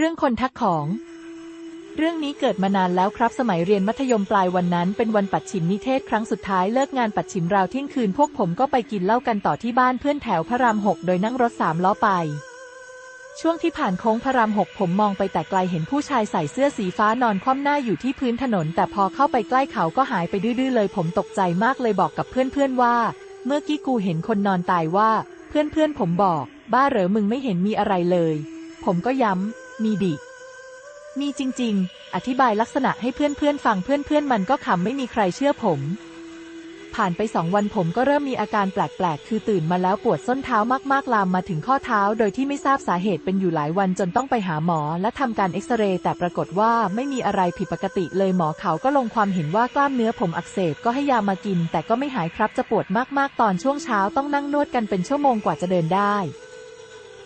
เรื่องคนทักของ เรื่องนี้เกิดมานานแล้วครับสมัยเรียนมัธยมปลายวันนั้นเป็นวันปัดฉิมนิเทศครั้งสุดท้ายเลิกงานปัดฉิมราวเที่ยงคืนพวกผมก็ไปกินเหล้ากันต่อที่บ้านเพื่อนแถวพระรามหกโดยนั่งรถสามล้อไปช่วงที่ผ่านโค้งพระรามหกผมมองไปแต่ไกลเห็นผู้ชายใส่เสื้อสีฟ้านอนคว่ำหน้าอยู่ที่พื้นถนน แต่พอเข้าไปใกล้เขาก็หายไปดื้อเลยผมตกใจมากเลยบอกกับเพื่อนๆว่า เมื่อกี้กูเห็นคนนอนตายว่า เพื่อนๆผมบอก บ้าเหรอมึงไม่เห็นมีอะไรเลย ผมก็ย้ำ มีดิ มีจริง ๆ อธิบายลักษณะให้เพื่อนๆฟังเพื่อนๆมันก็ขำไม่มีใครเชื่อผม ผ่านไปสองวันผมก็เริ่มมีอาการแปลกๆ คือตื่นมาแล้วปวดส้นเท้ามากๆ ลามมาถึงข้อเท้า โดยที่ไม่ทราบสาเหตุเป็นอยู่หลายวันจนต้องไปหาหมอ และทำการเอ็กซเรย์แต่ปรากฏว่าไม่มีอะไรผิดปกติเลยหมอเขาก็ลงความเห็นว่ากล้ามเนื้อผมอักเสบก็ให้ยามากิน แต่ก็ไม่หายครับจะปวดมากๆ ตอนช่วงเช้าต้องนั่งนวดกันเป็นชั่วโมงกว่าจะเดินได้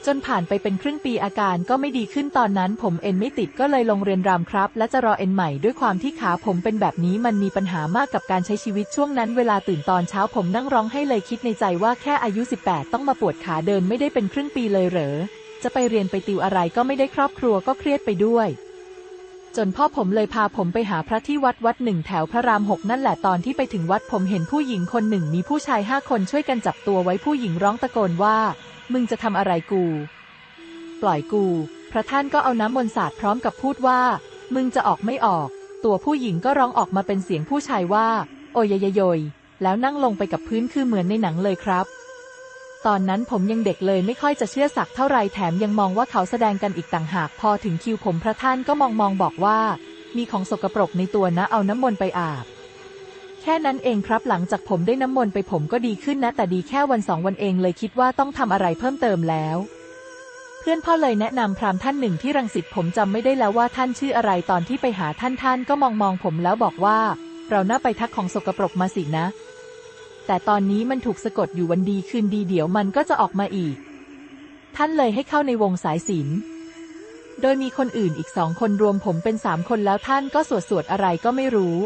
จนผ่านไปเป็นครึ่งปีอาการก็ไม่ดีขึ้นตอนนั้นผมเอ็นไม่ติดก็เลยลงเรียนรำครับ และจะรอเอ็นใหม่ด้วยความที่ขาผมเป็นแบบนี้มันมีปัญหามากกับการใช้ชีวิตช่วงนั้นเวลาตื่นตอนเช้าผมนั่งร้องให้เลยคิดในใจว่าแค่อายุ 18 ต้องมาปวดขาเดินไม่ได้เป็นครึ่งปีเลยเหรอ จะไปเรียนไปติวอะไรก็ไม่ได้ครอบครัวก็เครียดไปด้วยจนพ่อผมเลยพาผมไปหาพระที่วัดวัดหนึ่งแถวพระรามหกนั่นแหละตอนที่ไปถึงวัดผมเห็นผู้หญิงคนหนึ่งมีผู้ชายห้าคนช่วยกันจับตัวไว้ผู้หญิงร้องตะโกนว่า มึงจะทำอะไรกู ปล่อยกู พระท่านก็เอาน้ำมนต์สาดพร้อมกับพูดว่า มึงจะออกไม่ออก ตัวผู้หญิงก็ร้องออกมาเป็นเสียงผู้ชายว่า โอยยยยยแล้วนั่งลงไปกับพื้นคือเหมือนในหนังเลยครับ ตอนนั้นผมยังเด็กเลยไม่ค่อยจะเชื่อสักเท่าไรแถมยังมองว่าเขาแสดงกันอีกต่างหาก พอถึงคิวผมพระท่านก็มองมองบอกว่า มีของสกปรกในตัวนะเอาน้ำมนต์ไปอาบ แค่นั้นเองครับหลังจากผมได้น้ำมนต์ไปผมก็ดีขึ้นนะ แต่ดีแค่วันสองวันเองเลยคิดว่าต้องทำอะไรเพิ่มเติมแล้ว เพื่อนพ่อเลยแนะนำพราหมณ์ท่านหนึ่งที่รังสิตผมจำไม่ได้แล้วว่าท่านชื่ออะไรตอนที่ไปหาท่านท่านก็มองมองผมแล้วบอกว่า เราน่าไปทักของสกปรกมาสินะ แต่ตอนนี้มันถูกสะกดอยู่วันดีคืนดีเดี๋ยวมันก็จะออกมาอีก ท่านเลยให้เข้าในวงสายศีลโดยมีคนอื่นอีกสองคนรวมผมเป็นสามคนแล้วท่านก็สวดสวดอะไรก็ไม่รู้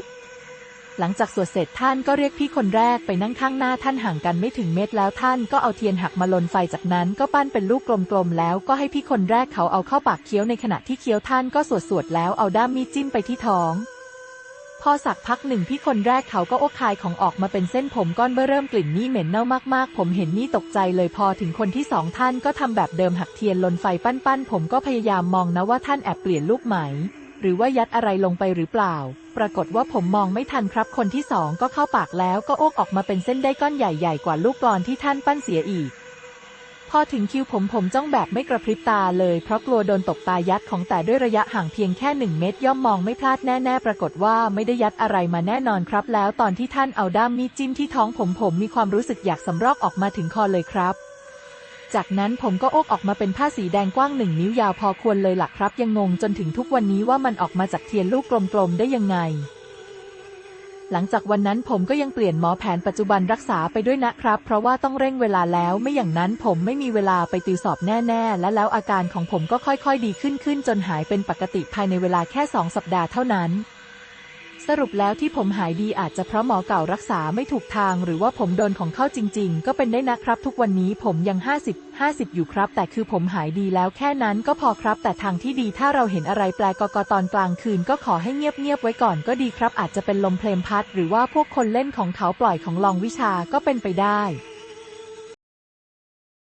หลังจากสวดเสร็จท่านก็เรียกพี่คนแรกไปนั่งข้างหน้าท่านห่างกันไม่ถึงเมตรแล้วท่านก็เอาเทียนหักมาลนไฟจากนั้นก็ปั้นเป็นลูกกลมๆแล้วก็ให้พี่คนแรกเขาเอาเข้าปากเคี้ยวในขณะที่เคี้ยวท่านก็สวดสวดแล้วเอาด้ามมีดจิ้มไปที่ท้อง พอสักพักหนึ่งพี่คนแรกเขาก็อกคายของออกมาเป็นเส้นผมก้อนเบ้อเริ่มกลิ่นนี่เหม็นเน่ามากๆ ผมเห็นนี่ตกใจเลยพอถึงคนที่สองท่านก็ทำแบบเดิมหักเทียนลนไฟปั้นๆผมก็พยายามมองนะว่าท่านแอบเปลี่ยนลูกไหม หรือว่ายัดอะไรลงไปหรือเปล่า ปรากฏว่าผมมองไม่ทันครับ คนที่สองก็เข้าปากแล้วก็โอกออกมาเป็นเส้นได้ก้อนใหญ่ๆ กว่าลูกกลอนที่ท่านปั้นเสียอีก พอถึงคิวผมผมจ้องแบบไม่กระพริบตาเลย เพราะกลัวโดนตบตายัดของแต่ด้วยระยะห่างเพียงแค่หนึ่งเมตร ย่อมมองไม่พลาดแน่ๆ ปรากฏว่าไม่ได้ยัดอะไรมาแน่นอนครับ แล้วตอนที่ท่านเอาด้ามมีดจิ้มที่ท้องผมผมมีความรู้สึกอยากสำรอกออกมาถึงคอเลยครับ จากนั้นผมก็โอกออกมาเป็นผ้าสีแดงกว้างหนึ่งนิ้วยาวพอควรเลยหล่ะครับ ยังงงจนถึงทุกวันนี้ว่ามันออกมาจากเทียนลูกกลมๆได้ยังไง หลังจากวันนั้นผมก็ยังเปลี่ยนหมอแผนปัจจุบันรักษาไปด้วยนะครับ เพราะว่าต้องเร่งเวลาแล้วไม่อย่างนั้นผมไม่มีเวลาไปติวสอบแน่ ๆ และแล้วอาการของผมก็ค่อยๆ ดีขึ้นขึ้นจนหายเป็นปกติภายในเวลาแค่สองสัปดาห์เท่านั้น สรุปแล้วที่ผมหายดีอาจจะเพราะหมอเก่ารักษาไม่ถูกทาง หรือว่าผมโดนของเข้าจริง ๆ ก็เป็นได้นะครับ ทุกวันนี้ผมยัง 50 50 อยู่ครับ แต่คือผมหายดีแล้วแค่นั้นก็พอครับ แต่ทางที่ดีถ้าเราเห็นอะไรแปลกกตอนกลางคืน ก็ขอให้เงียบๆไว้ก่อนก็ดีครับ อาจจะเป็นลมเพลมพัด หรือว่าพวกคนเล่นของเขาปล่อยของลองวิชาก็เป็นไปได้